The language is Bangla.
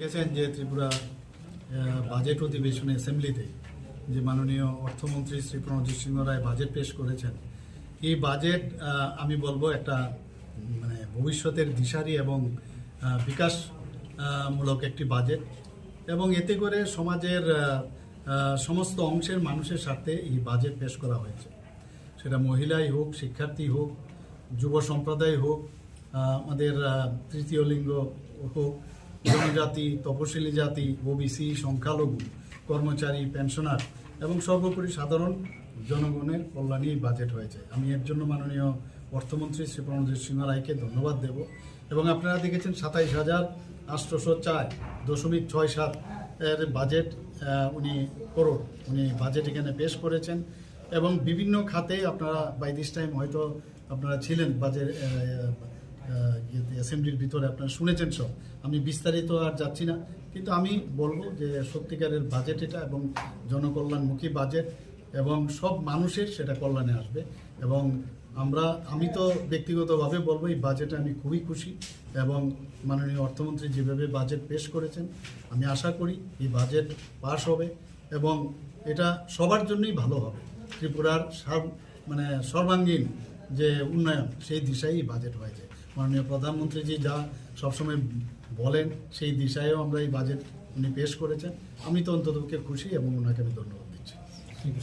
গেছেন যে ত্রিপুরা বাজেট অধিবেশন অ্যাসেম্বলিতে যে মাননীয় অর্থমন্ত্রী শ্রী প্রণজিৎ সিংহ রায় বাজেট পেশ করেছেন, এই বাজেট আমি বলব একটা মানে ভবিষ্যতের দিশারি এবং বিকাশ মূলক একটি বাজেট এবং এতে করে সমাজের সমস্ত অংশের মানুষের সাথে এই বাজেট পেশ করা হয়েছে। সেটা মহিলাই হোক, শিক্ষার্থী হোক, যুব সম্প্রদায় হোক আমাদের তৃতীয় লিঙ্গ হোক জনজাতি তপশিলি জাতি, ওবিসি, সংখ্যালঘু, কর্মচারী, পেনশনার এবং সর্বোপরি সাধারণ জনগণের কল্যাণে এই বাজেট হয়েছে। আমি এর জন্য মাননীয় অর্থমন্ত্রী শ্রী প্রণজিৎ সিংহ রায়কে ধন্যবাদ দেব এবং আপনারা দেখেছেন সাতাইশ হাজার আটশোশো চার দশমিক ছয় সাত এর বাজেট উনি করোড় উনি বাজেট এখানে পেশ করেছেন এবং বিভিন্ন খাতে আপনারা বাই দিস টাইম হয়তো আপনারা ছিলেন বাজেট অ্যাসেম্বলির ভিতরে আপনারা শুনেছেন সব। আমি বিস্তারিত আর যাচ্ছি না। কিন্তু আমি বলব যে সত্যিকারের বাজেট এটা এবং জনকল্যাণমুখী বাজেট এবং সব মানুষের সেটা কল্যাণে আসবে। এবং আমরা, আমি তো ব্যক্তিগতভাবে বলব এই বাজেটে আমি খুবই খুশি এবং মাননীয় অর্থমন্ত্রী যেভাবে বাজেট পেশ করেছেন, আমি আশা করি এই বাজেট পাশ হবে এবং এটা সবার জন্যই ভালো হবে। ত্রিপুরার মানে সর্বাঙ্গীন যে উন্নয়ন, সেই দিশায় এই বাজেট হয়েছে। মাননীয় প্রধানমন্ত্রী প্রধানমন্ত্রীজি যা সবসময় বলেন, সেই দিশায়ও আমরা এই বাজেট উনি পেশ করেছেন। আমি তো অন্ততপক্ষে খুশি এবং ওনাকে আমি ধন্যবাদ